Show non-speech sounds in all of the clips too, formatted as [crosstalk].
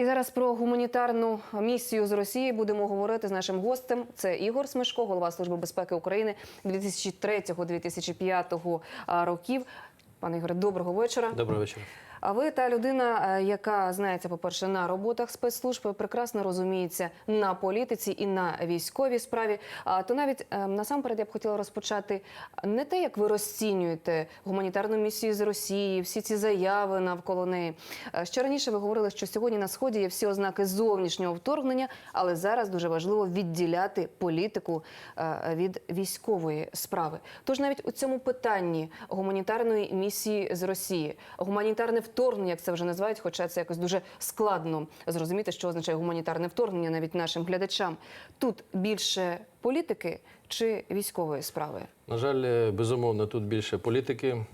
І зараз про гуманітарну місію з Росії будемо говорити з нашим гостем. Це Ігор Смешко, голова Служби безпеки України 2003-2005 років. Пане Ігоре, доброго вечора. Доброго вечора. А ви та людина, е, яка знається, по-перше, на роботах спецслужб, прекрасно розуміється на політиці і на військовій справі. А то навіть е, насамперед я б хотіла розпочати не те, як ви розцінюєте гуманітарну місію з Росії, всі ці заяви навколо неї. Е, Ще раніше ви говорили, що сьогодні на сході є всі ознаки зовнішнього вторгнення, але зараз дуже важливо відділяти політику е, від військової справи. Тож навіть у цьому питанні гуманітарної місії з Росії, гуманітарне вторгнення, як це вже називають, хоча це якось дуже складно зрозуміти, що означає гуманітарне вторгнення навіть нашим глядачам. Тут більше політики чи військової справи? На жаль, е, безумовно, тут більше політики.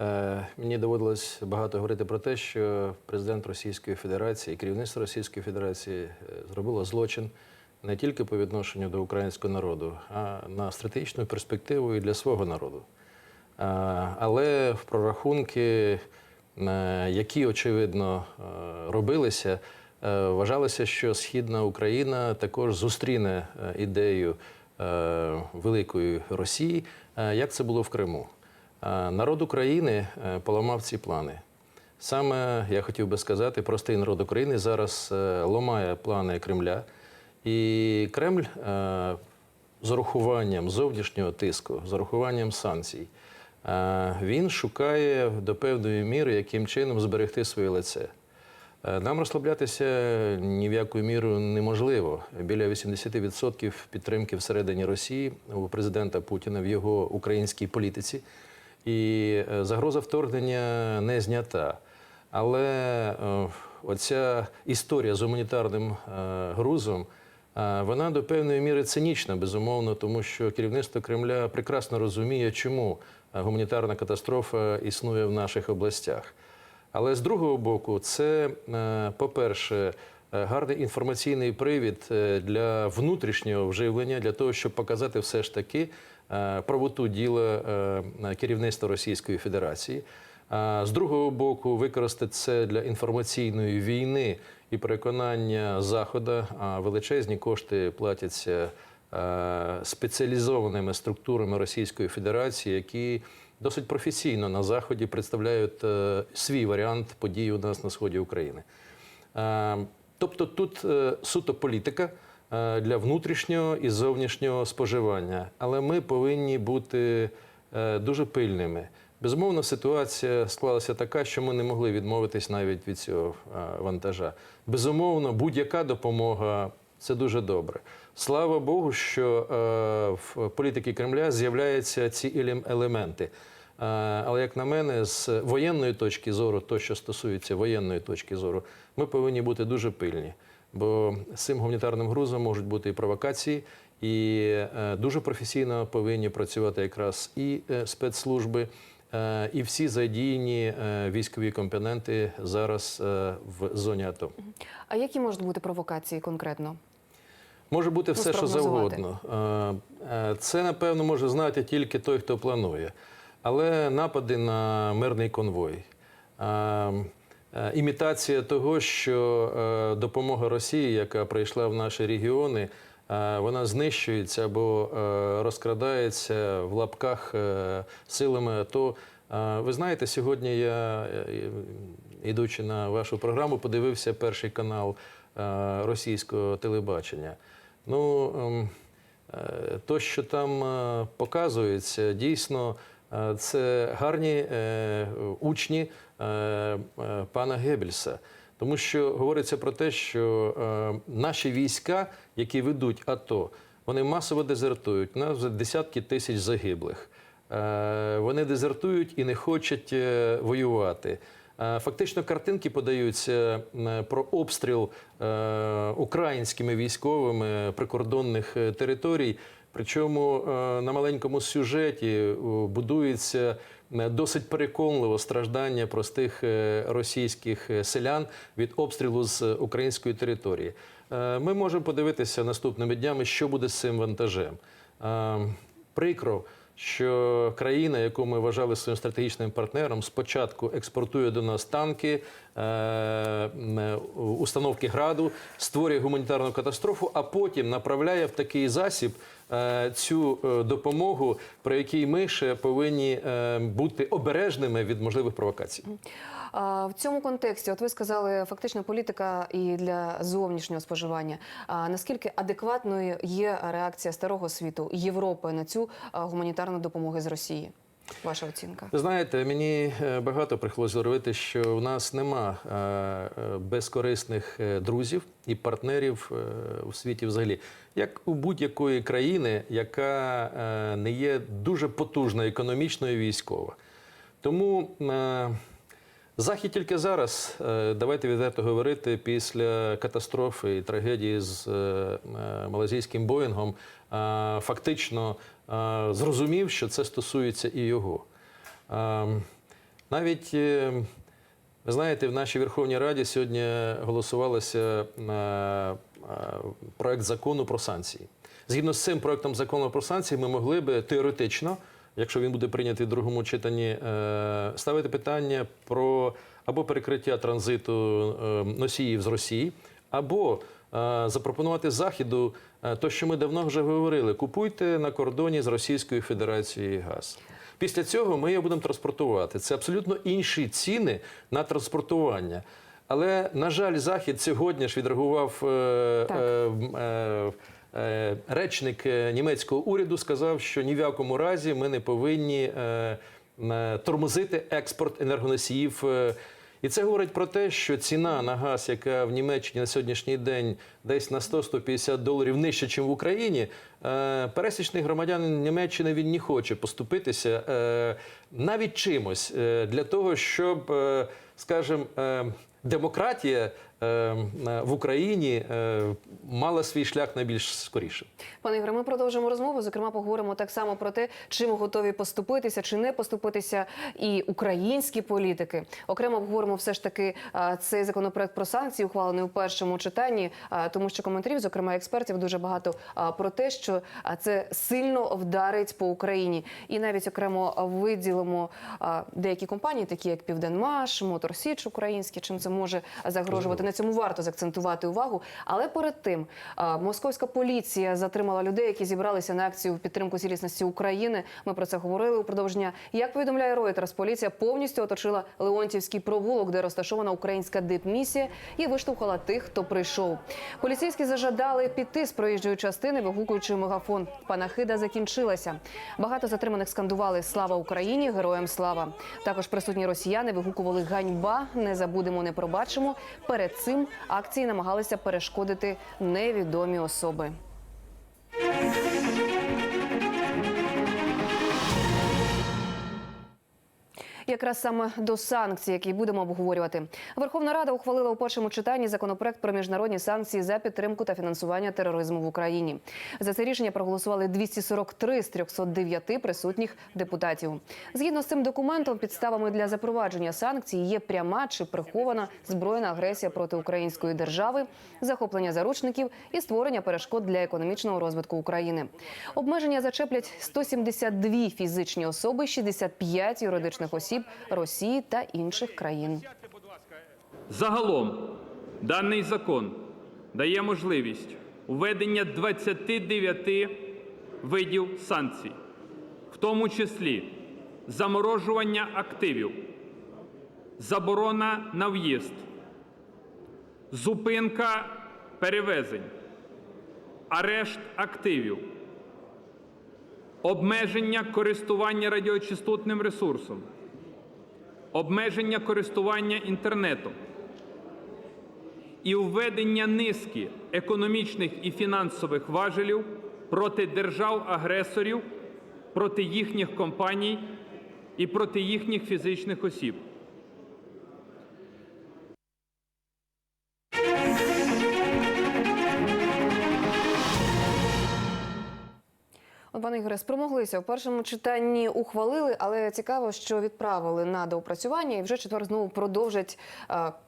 Е, Мені доводилось багато говорити про те, що президент Російської Федерації, керівництво Російської Федерації е, зробило злочин не тільки по відношенню до українського народу, а на стратегічну перспективу і для свого народу. Але в прорахунки, які очевидно е, робилися, е, вважалося, що Східна Україна також зустріне е, ідею е, великої Росії, е, як це було в Криму. Е, Народ України е, поламав ці плани. Саме я хотів би сказати, простий народ України зараз е, ламає плани Кремля, і Кремль е, з урахуванням зовнішнього тиску, з урахуванням санкцій, е, він шукає до певної міри, яким чином зберегти своє лице. Е, Нам розслаблятися ні в яку міру неможливо. Біля 80% підтримки всередині Росії у президента Путіна в його українській політиці. І е, загроза вторгнення не знята. Але е, оця історія з гуманітарним грузом. Вона до певної міри цинічна, безумовно, тому що керівництво Кремля прекрасно розуміє, чому е, гуманітарна катастрофа існує в наших областях. Але з другого боку, це, е, по-перше, е, гарний інформаційний привід для внутрішнього вживлення, для того, щоб показати все ж таки правоту діла керівництва Російської Федерації. З другого боку, використати це для інформаційної війни і переконання Заходу, а величезні кошти платяться е, спеціалізованими структурами Російської Федерації, які досить професійно на Заході представляють е, свій варіант подій у нас на сході України. Е, Тобто тут суто політика для внутрішнього і зовнішнього споживання, але ми повинні бути дуже пильними. Безумовно, ситуація склалася така, що ми не могли відмовитись навіть від цього е, вантажа. Безумовно, будь-яка допомога це дуже добре. Слава Богу, що е, в політики Кремля з'являються ці елементи. Е, Але як на мене, з воєнної точки зору, то що стосується воєнної точки зору, ми повинні бути дуже пильні. Бо з цим гуманітарним грузом можуть бути і провокації, і дуже професійно повинні працювати якраз і спецслужби, і всі задіяні е, військові компоненти зараз е, в зоні АТО. А які можуть бути провокації конкретно? Може бути Ну, все, що завгодно. Е, е, Це, напевно, може знати тільки той, хто планує. Але напади на мирний конвой, е, е, імітація того, що е, допомога Росії, яка прийшла в наші регіони, е, вона знищується або е, розкрадається в лапках е, силами АТО. Е, Ви знаєте, сьогодні я, е, ідучи на вашу програму, подивився перший канал е, російського телебачення. Ну, ем, е, то, що там е, показується, дійсно, е, це гарні е, учні е, е, пана Геббельса. Тому що говориться про те, що е, наші війська, які ведуть АТО, вони масово дезертують. У нас вже десятки тисяч загиблих. Е, Вони дезертують і не хочуть е, воювати. Фактично, картинки подаються про обстріл українськими військовими прикордонних територій. Причому на маленькому сюжеті будується досить переконливо страждання простих е, російських е, селян від обстрілу з е, української території. Е, Ми можемо подивитися наступними днями, що буде з цим вантажем. Е, Прикро, що країна, яку ми вважали своїм стратегічним партнером, спочатку експортує до нас танки, е, е, установки граду, створює гуманітарну катастрофу, а потім направляє в такий засіб е, цю допомогу, про який ми ще повинні бути обережними від можливих провокацій. В цьому контексті, от ви сказали, фактично політика і для зовнішнього споживання. А наскільки адекватною є реакція старого світу Європи на цю гуманітарну допомогу з Росії? Ваша оцінка? Знаєте, мені е, багато приходилось говорити, що в нас нема е, е, безкорисних друзів і партнерів у світі взагалі. Як у будь-якої країни, яка не є дуже потужна економічно і військово. Тому Захід тільки зараз, е, давайте відверто говорити, після катастрофи і трагедії з е, е, малазійським Боїнгом, фактично зрозумів, що це стосується і його. Навіть, ви знаєте, в нашій Верховній Раді сьогодні голосувалося проект закону про санкції. Згідно з цим проектом закону про санкції, ми могли би теоретично, якщо він буде прийнятий в другому читанні, е, ставити питання про або перекриття транзиту е, носіїв з Росії, або е, запропонувати заходу е, то, що ми давно вже говорили: купуйте на кордоні з Російською Федерацією газ. Після цього ми його будемо транспортувати. Це абсолютно інші ціни на транспортування. Але, на жаль, Захід сьогодні ж відреагував Так. е, е, речник е, німецького уряду, сказав, що ні в якому разі ми не повинні е, е, тормозити експорт енергоносіїв. е, і це говорить про те, що ціна на газ, яка в Німеччині на сьогоднішній день десь на 100-150 доларів нижче, ніж в Україні, е, пересічний громадянин Німеччини він не хоче поступитися е, навіть чимось е, для того, щоб, е, скажімо, е, демократія е, е, в Україні е, мала свій шлях найбільш скоріше. Пане Ігоре, ми продовжимо розмову. Зокрема, поговоримо так само про те, чим готові поступитися чи не поступитися і українські політики. Окремо обговоримо все ж таки цей законопроект про санкції, ухвалений у першому читанні, тому що коментарів, зокрема експертів, дуже багато про те, що це сильно вдарить по Україні, і навіть окремо виділимо деякі компанії, такі як Південмаш, Мотор Січ українські, чим це може загрожувати. Цьому варто закцентувати увагу. Але перед тим московська поліція затримала людей, які зібралися на акцію в підтримку цілісності України. Ми про це говорили у продовження. Як повідомляє Reuters, поліція повністю оточила Леонтівський провулок, де розташована українська дипмісія, і виштовхала тих, хто прийшов. Поліцейські зажадали піти з проїжджої частини, вигукуючи мегафон. Панахида закінчилася. Багато затриманих скандували Слава Україні! Героям слава! Також присутні росіяни вигукували ганьба, не забудемо, не пробачимо. Перед цим акції намагалися перешкодити невідомі особи. Якраз саме до санкцій, які будемо обговорювати, Верховна Рада ухвалила у першому читанні законопроект про міжнародні санкції за підтримку та фінансування тероризму в Україні. За це рішення проголосували 243 з 309 присутніх депутатів. Згідно з цим документом, підставами для запровадження санкцій є пряма чи прихована збройна агресія проти української держави, захоплення заручників і створення перешкод для економічного розвитку України. Обмеження зачеплять 172 фізичні особи, 65 юридичних осіб Росії та інших країн. Загалом даний закон дає можливість введення 29 видів санкцій, в тому числі заморожування активів, заборона на в'їзд, зупинка перевезень, арешт активів, обмеження користування радіочастотним ресурсом, обмеження користування інтернетом і введення низки економічних і фінансових важелів проти держав-агресорів, проти їхніх компаній і проти їхніх фізичних осіб. Пане Ігоре, спромоглися у першому читанні ухвалили, але цікаво, що відправили на доопрацювання і вже четвер знову продовжать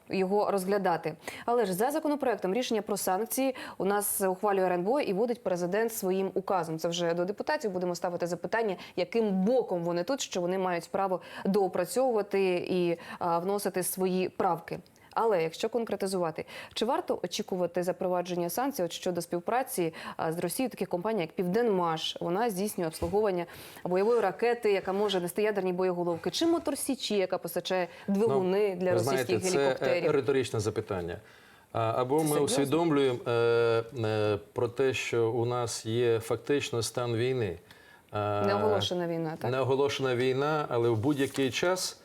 його розглядати. Але ж за законопроектом рішення про санкції у нас ухвалює РНБО і вводить президент своїм указом. Це вже до депутатів будемо ставити запитання, яким боком вони тут, що вони мають право доопрацьовувати і вносити свої правки. Але якщо конкретизувати, чи варто очікувати запровадження санкцій от щодо співпраці з Росією таких компаній, як Південмаш? Вона здійснює обслуговування бойової ракети, яка може нести ядерні боєголовки, чи Моторсічі, яка постачає двигуни для ви російських знаєте, гелікоптерів? Це е, риторичне запитання. Або Це ми серйозно? усвідомлюємо е, е, про те, що у нас є фактично стан війни. Е, Неоголошена війна, так? Неоголошена війна, але в будь-який час е,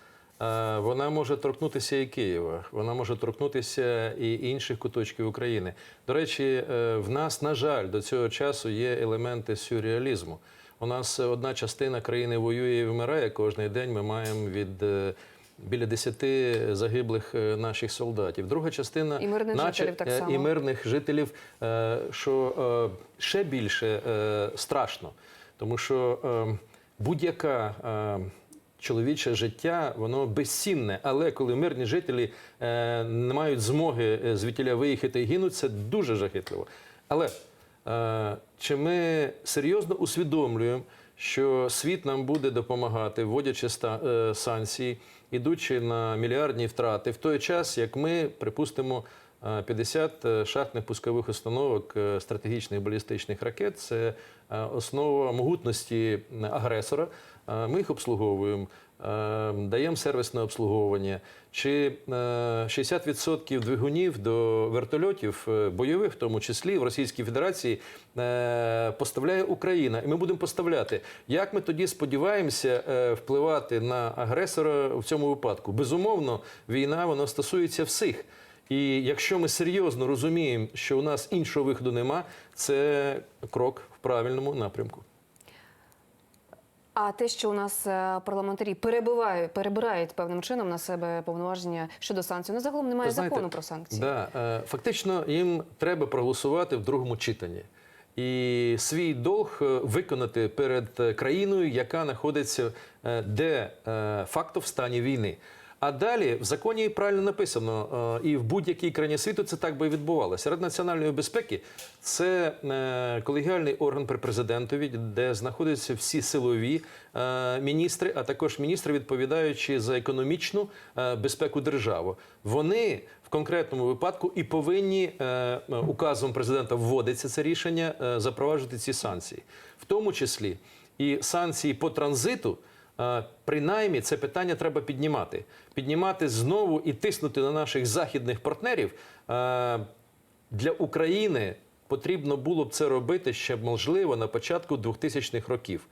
вона може торкнутися і Києва, вона може торкнутися і інших куточків України. До речі, е, в нас, на жаль, до цього часу є елементи сюрреалізму. У нас одна частина країни воює і вмирає кожен день. Ми маємо від е, біля 10 загиблих е, наших солдатів. Друга частина І мирних жителів так е, само. і мирних жителів, е, що е, ще більше е, страшно, тому що е, будь-яка е, чоловіче життя, воно безцінне. Але коли мирні жителі е, не мають змоги е, звідтіля виїхати і гинуть, це дуже жахітливо. Але е, чи ми серйозно усвідомлюємо, що світ нам буде допомагати, вводячи ста- е, санкції, ідучи на мільярдні втрати, в той час, як ми, припустимо, е, 50 шахтних пускових установок е, стратегічних балістичних ракет це е, основа могутності агресора. Е, Ми їх обслуговуємо, е, даємо сервісне обслуговування. Чи е, 60% двигунів до вертольотів е, бойових, в тому числі в Російській Федерації, е, поставляє Україна, і ми будемо поставляти. Як ми тоді сподіваємося е, впливати на агресора в цьому випадку? Безумовно, війна вона стосується всіх. І якщо ми серйозно розуміємо, що у нас іншого виходу нема, це крок в правильному напрямку. А те, що у нас е, парламентарі перебувають, перебирають певним чином на себе повноваження щодо санкцій, ну загалом немає знаєте, закону про санкції. Да, е, фактично їм треба проголосувати в другому читанні. І свій долг е, виконати перед країною, яка знаходиться де факто в стані війни. А далі в законі правильно написано, е, і в будь-якій країні світу це так би і відбувалося. Рада національної безпеки це е, колегіальний орган при президентові, де знаходяться всі силові е, міністри, а також міністри, відповідаючи за економічну безпеку держави. Вони в конкретному випадку і повинні указом президента вводиться це рішення запроваджувати ці санкції, в тому числі і санкції по транзиту. Принаймні, це питання треба піднімати. Піднімати знову і тиснути на наших західних партнерів. Для України потрібно було б це робити ще можливо на початку 2000-х років.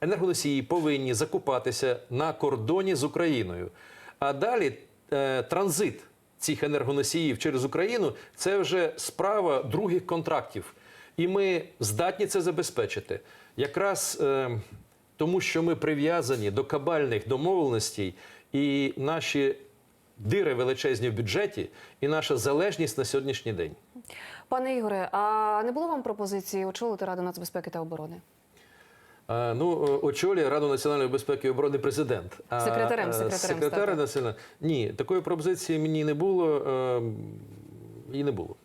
Енергоносії повинні закупатися на кордоні з Україною. А далі е, транзит цих енергоносіїв через Україну це вже справа других контрактів. І ми здатні це забезпечити. Якраз е, тому, що ми прив'язані до кабальних домовленостей і наші дири величезні в бюджеті, і наша залежність на сьогоднішній день. Пане Ігоре, а не було вам пропозиції очолити Раду нацбезпеки та оборони? А, ну, очолює Раду національної безпеки і оборони президент. А, Секретарем, е, секретарем секретар національної... Ні, такої пропозиції мені не було. е, І не було.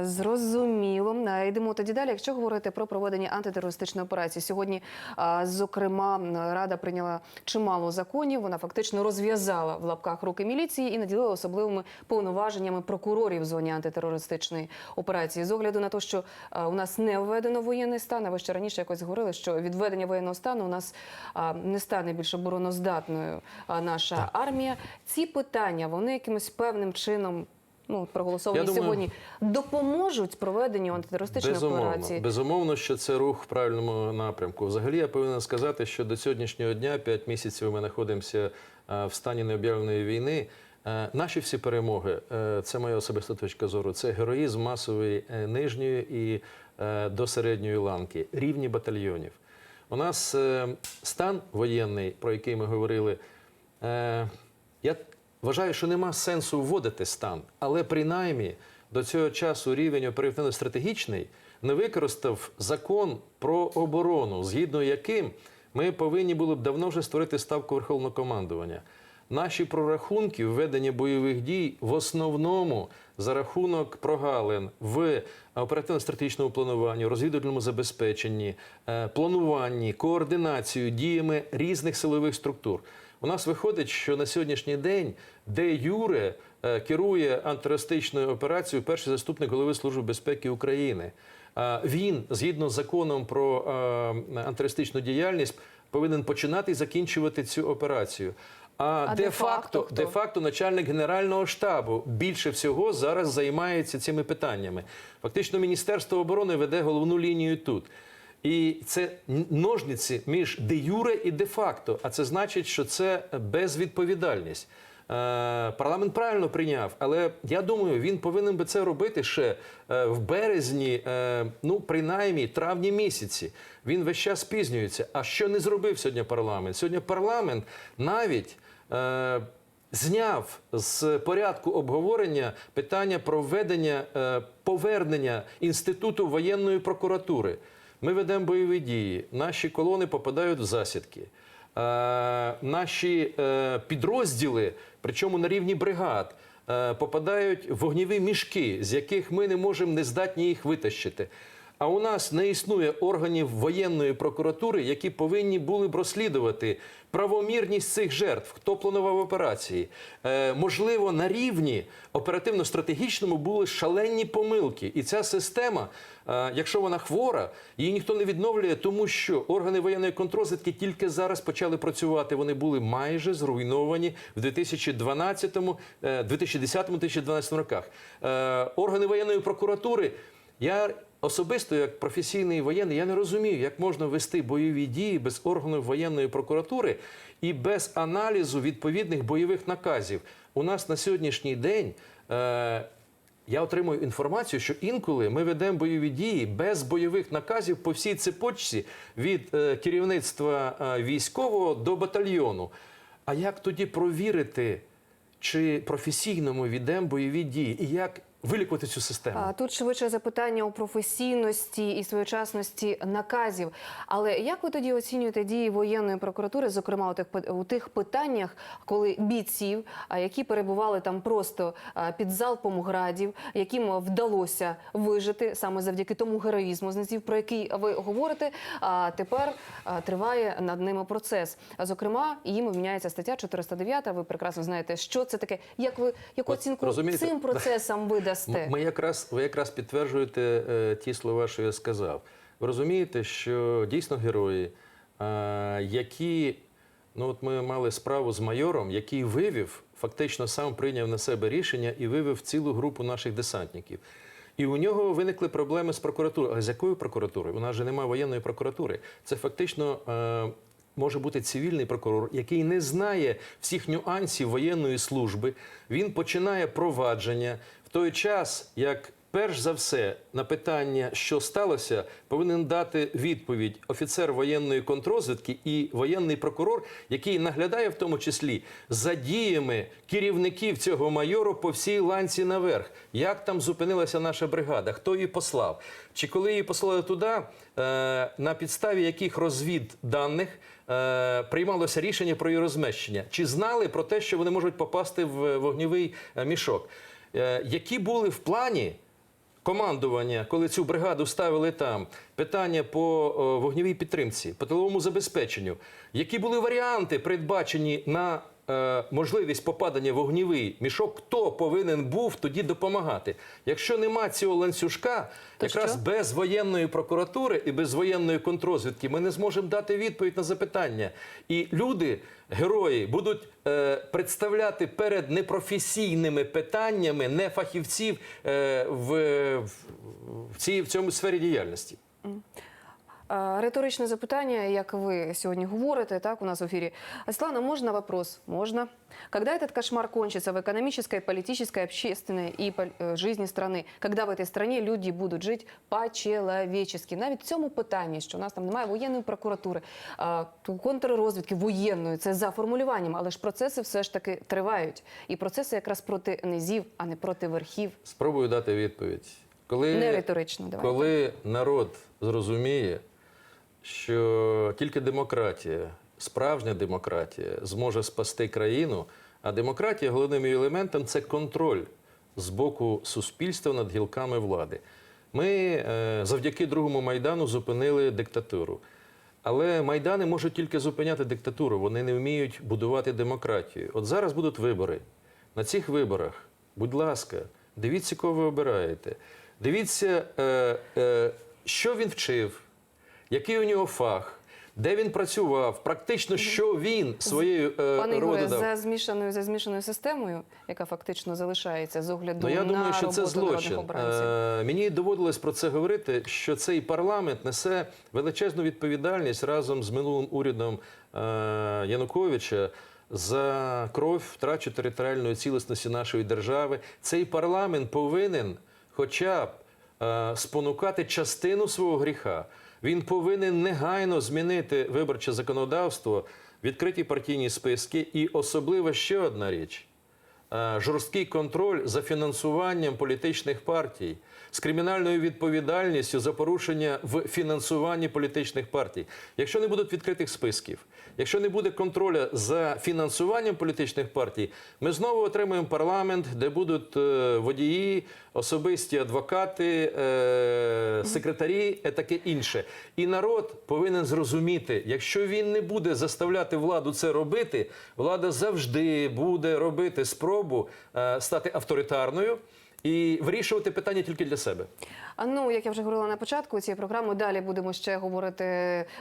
Зрозуміло. Е, Йдемо тоді далі. Якщо говорити про проведення антитерористичної операції, сьогодні, зокрема, Рада прийняла чимало законів. Вона фактично розв'язала в лапках руки міліції і наділила особливими повноваженнями прокурорів в зоні антитерористичної операції. З огляду на те, що у нас не введено воєнний стан, а ви ще раніше якось говорили, що від введення воєнного стану у нас не стане більш обороноздатною наша армія. Ці питання вони якимось певним чином. Ну, проголосовані думаю- сьогодні допоможуть проведенню антитерористичної Безумовно, операції. безумовно, що це рух в правильному напрямку. Взагалі, я повинен сказати, що до сьогоднішнього дня, 5 місяців, ми знаходимося е, в стані необ'явленої війни. Е, Наші всі перемоги, е, це моя особиста точка зору. Це героїзм масової нижньої і до середньої ланки, рівні батальйонів. У нас стан воєнний, про який ми говорили. Вважаю, що нема сенсу вводити стан, але принаймні до цього часу рівень оперативно-стратегічний не використав закон про оборону, згідно яким ми повинні були б давно вже створити ставку верховного командування. Наші прорахунки введення бойових дій в основному за рахунок прогалин в оперативно-стратегічному плануванні, розвідувальному забезпеченні, е, плануванні, координацію діями різних силових структур. У нас виходить, що на сьогоднішній день де Юре е, керує антитерористичною операцією перший заступник голови Служби безпеки України. Він, згідно з законом про е, антитерористичну діяльність, повинен починати і закінчувати цю операцію. А, А де-факто, де-факто де-факто начальник генерального штабу більше всього зараз займається цими питаннями. Фактично, Міністерство оборони веде головну лінію тут. І це ножниці між де юре і де факто. А це значить, що це безвідповідальність. Е, Парламент правильно прийняв, але я думаю, він повинен би це робити ще е, в березні, е, ну принаймні травні місяці. Він весь час спізнюється. А що не зробив сьогодні парламент? Сьогодні парламент навіть. Зняв з порядку обговорення питання про введення повернення інституту воєнної прокуратури. Ми ведемо бойові дії. Наші колони попадають в засідки. Е, наші е, підрозділи, причому на рівні бригад, е, попадають в вогніві мішки, з яких ми не можемо не здатні їх витащити. А у нас не існує органів воєнної прокуратури, які повинні були б розслідувати правомірність цих жертв, хто планував операції. Е, можливо, на рівні оперативно-стратегічному були шалені помилки. І ця система, е, якщо вона хвора, її ніхто не відновлює, тому що органи воєнної контрозвідки тільки зараз почали працювати. Вони були майже зруйновані в 2012, е, 2010-2012 роках. Е, органи воєнної прокуратури. Я особисто, як професійний воєнний, я не розумію, як можна вести бойові дії без органів воєнної прокуратури і без аналізу відповідних бойових наказів. У нас на сьогоднішній день. Е, я отримую інформацію, що інколи ми ведемо бойові дії без бойових наказів по всій цепочці від е, керівництва е, військового до батальйону. А як тоді провірити, чи професійно ми ведемо бойові дії, і як вилікувати цю систему? Тут швидше запитання у професійності і своєчасності наказів. Але як ви тоді оцінюєте дії воєнної прокуратури, зокрема у тих у тих питаннях, коли бійців, які перебували там просто під залпом градів, яким вдалося вижити саме завдяки тому героїзму знизів, про який ви говорите, а тепер триває над ними процес. А, Зокрема, їм міняється стаття 409, Ви прекрасно знаєте, що це таке. Як ви яку оцінку розумієте, цим процесам [laughs] ви дасте? Ми якраз, ви якраз підтверджуєте е, ті слова, що я сказав. Ви розумієте, що дійсно герої, е, які ну от ми мали справу з майором, який вивів, фактично сам прийняв на себе рішення і вивів цілу групу наших десантників. І у нього виникли проблеми з прокуратурою. А з якою прокуратурою? У нас же немає воєнної прокуратури. Це фактично. е, Може бути цивільний прокурор, який не знає всіх нюансів воєнної служби. Він починає провадження в той час, як перш за все на питання, що сталося, повинен дати відповідь офіцер воєнної контрозвідки і воєнний прокурор, який наглядає в тому числі за діями керівників цього майору по всій ланці наверх. Як там зупинилася наша бригада? Хто її послав? Чи коли її послали туди, е, на підставі яких розвід даних е, приймалося рішення про її розміщення? Чи знали про те, що вони можуть попасти в вогневий е, мішок? Е, які були в плані командування, коли цю бригаду ставили там, питання по вогньовій вогневій підтримці, по тиловому забезпеченню, які були варіанти передбачені на е, можливість попадання в вогневий мішок, хто повинен був тоді допомагати? Якщо нема цього ланцюжка, То якраз що? без воєнної прокуратури і без воєнної контрозвідки ми не зможемо дати відповідь на запитання. І люди, герої, будуть е, представляти перед непрофесійними питаннями не фахівців е, в, в, в, цій, в цьому сфері діяльності. А, Риторичне запитання, як ви сьогодні говорите, так, у нас в ефірі. Светлана, можно вопрос? Можно. Когда этот кошмар кончится в экономической, политической, общественной и пол- э, жизни страны? Когда в этой стране люди будуть жити по-человечески? Навіть в цьому питанні, що у нас там немає воєнної прокуратури, а, ту- контррозвідки воєнної, це за формулюванням, але ж процеси все ж таки тривають. І процеси якраз проти низів, а не проти верхів. Спробую дати відповідь. Коли, Не риторично, давайте. Коли народ зрозуміє, що тільки демократія, справжня демократія зможе спасти країну, а демократія головним її елементом це контроль з боку суспільства над гілками влади. Ми е, завдяки другому майдану зупинили диктатуру. Але майдани можуть тільки зупиняти диктатуру, вони не вміють будувати демократію. От зараз будуть вибори. На цих виборах, будь ласка, дивіться, кого ви обираєте. Дивіться, е, е, що він вчив, який у нього фах, де він працював, практично що він своєю е, Пане Ігоре, роду за змішаною за змішаною системою, яка фактично залишається з огляду Ну, я на думаю, що це злочин. Е, мені доводилось про це говорити, що цей парламент несе величезну відповідальність разом з минулим урядом е, Януковича за кров втрачу територіальної цілісності нашої держави. Цей парламент повинен хоча б е, спонукати частину свого гріха. Він повинен негайно змінити виборче законодавство, відкриті партійні списки, і особливо ще одна річ е, жорсткий контроль за фінансуванням політичних партій з кримінальною відповідальністю за порушення в фінансуванні політичних партій. Якщо не будуть відкритих списків, якщо не буде контроля за фінансуванням політичних партій, ми знову отримаємо парламент, де будуть е, водії, особисті адвокати, е, секретарі, і таке інше. І народ повинен зрозуміти, якщо він не буде заставляти владу це робити, влада завжди буде робити спробу е, стати авторитарною і вирішувати питання тільки для себе. А ну, як я вже говорила на початку цієї програми, далі будемо ще говорити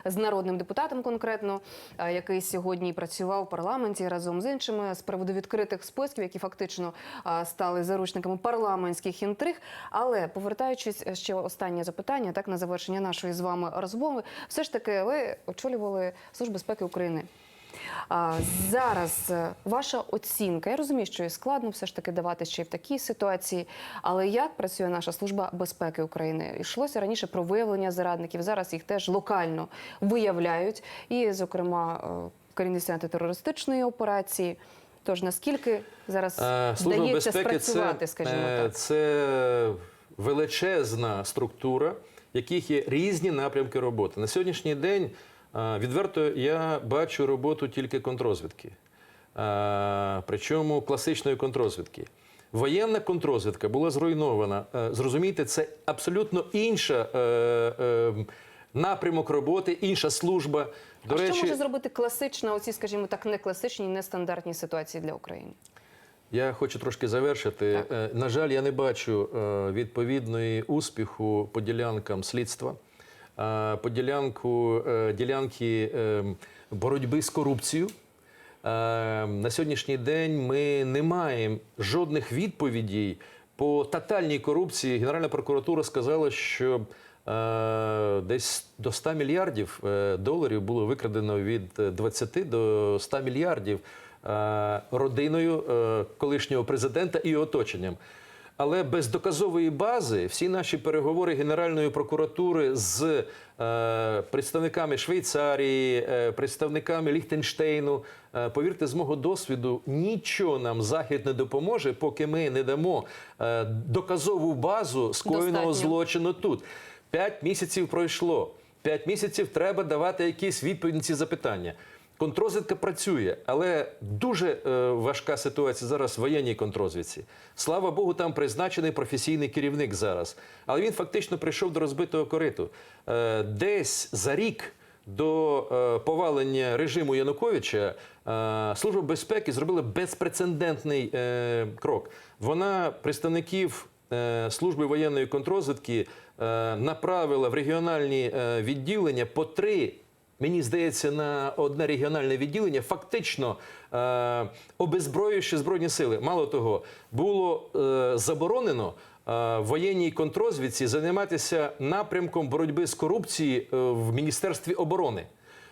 з народним депутатом конкретно, який сьогодні працював в парламенті разом з іншими з приводу відкритих списків, які фактично стали заручниками парламентських інтриг. Але повертаючись ще останнє запитання, так на завершення нашої з вами розмови, все ж таки ви очолювали Службу безпеки України. Зараз е, ваша оцінка. Я розумію, що і складно все ж таки давати ще й в такій ситуації. Але як працює наша служба безпеки України? Йшлося раніше про виявлення зрадників. Зараз їх теж локально виявляють, і, зокрема, е, в керівництві антитерористичної операції. Тож наскільки зараз Е, Служба вдається безпеки спрацювати, це, скажімо так? це величезна структура, в яких є різні напрямки роботи. На сьогоднішній день відверто я бачу роботу тільки контрозвідки, причому класичної контрозвідки. Воєнна контрозвідка була зруйнована. Е, Зрозумійте, це абсолютно інша е, е, напрямок роботи, інша служба. До а речі, що може зробити класична, оці, скажімо так, не класичні, нестандартні ситуації для України? Я хочу трошки завершити. Так. На жаль, я не бачу відповідної успіху по ділянкам слідства, по ділянку е, ділянки е, боротьби з корупцією. Е, На сьогоднішній день ми не маємо жодних відповідей по тотальній корупції. Генеральна прокуратура сказала, що е, десь до 100 мільярдів е, доларів було викрадено від е, 20 до 100 мільярдів е, родиною е, колишнього президента і оточенням. Але без доказової бази всі наші переговори Генеральної прокуратури з е, представниками Швейцарії, е, представниками Ліхтенштейну, е, повірте, з мого досвіду, нічого нам Захід не допоможе, поки ми не дамо е, доказову базу скоєного Достатньо. злочину тут. П'ять місяців пройшло. П'ять місяців треба давати якісь відповіді на ці запитання. Контрозвідка працює, але дуже е, важка ситуація зараз в воєнній контрозвідці. Слава Богу, там призначений професійний керівник зараз. Але він фактично прийшов до розбитого кориту. Е, десь за рік до е, повалення режиму Януковича е, Служба безпеки зробила безпрецедентний е, крок. Вона представників е, служби воєнної контрозвідки е, направила в регіональні е, відділення по три. Мені здається, на одне регіональне відділення фактично е, обезброюючи збройні сили. Мало того, було е, заборонено е, воєнній контрозвідці займатися напрямком боротьби з корупцією е, в Міністерстві оборони.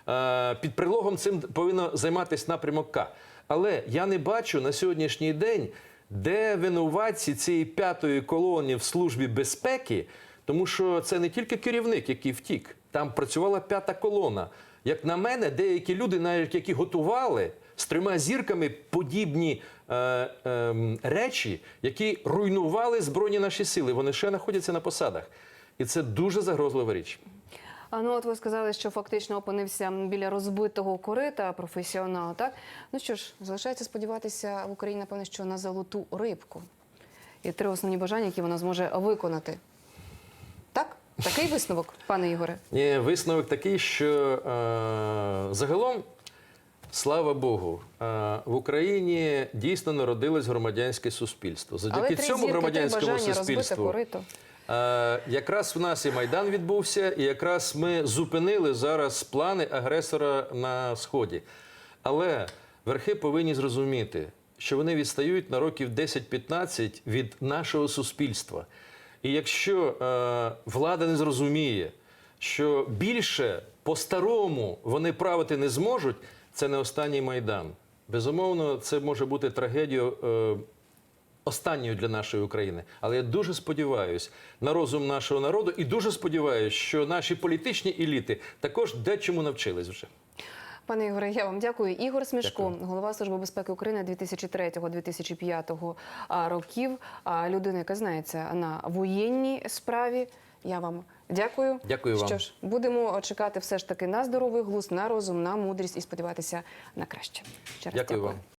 Е, під прилогом цим повинно займатися напрямок К. Але я не бачу на сьогоднішній день, де винуватці цієї п'ятої колони в службі безпеки, тому що це не тільки керівник, який втік, там працювала п'ята колона. Як на мене, деякі люди, навіть які готували з трьома зірками подібні е, е, речі, які руйнували збройні наші сили, вони ще знаходяться на посадах. І це дуже загрозлива річ. А ну от ви сказали, що фактично опинився біля розбитого корита професіонал. Так ну що ж, залишається сподіватися в Україні, напевно, що на золоту рибку. І три основні бажання, які вона зможе виконати. Так, такий висновок, пане Ігоре. Ні, висновок такий, що е, загалом, слава Богу, е, в Україні дійсно народилось громадянське суспільство. Завдяки три цьому громадянському суспільству. корито. Е, якраз в нас і Майдан відбувся, і якраз ми зупинили зараз плани агресора на Сході. Але верхи повинні зрозуміти, що вони відстають на років 10-15 від нашого суспільства. І якщо е, влада не зрозуміє, що більше по-старому вони правити не зможуть, це не останній майдан. Безумовно, це може бути трагедією. Е, останньою для нашої України. Але я дуже сподіваюся на розум нашого народу і дуже сподіваюся, що наші політичні еліти також дечому навчились вже. Пане Ігоре, я вам дякую. Ігор Смішко, Дякую. голова Служби безпеки України 2003-2005 а, років. Людина, яка знається на воєнній справі. Я вам дякую. Дякую вам. Що ж, будемо чекати все ж таки на здоровий глузд, на розум, на мудрість і сподіватися на краще. Ще раз Дякую вам.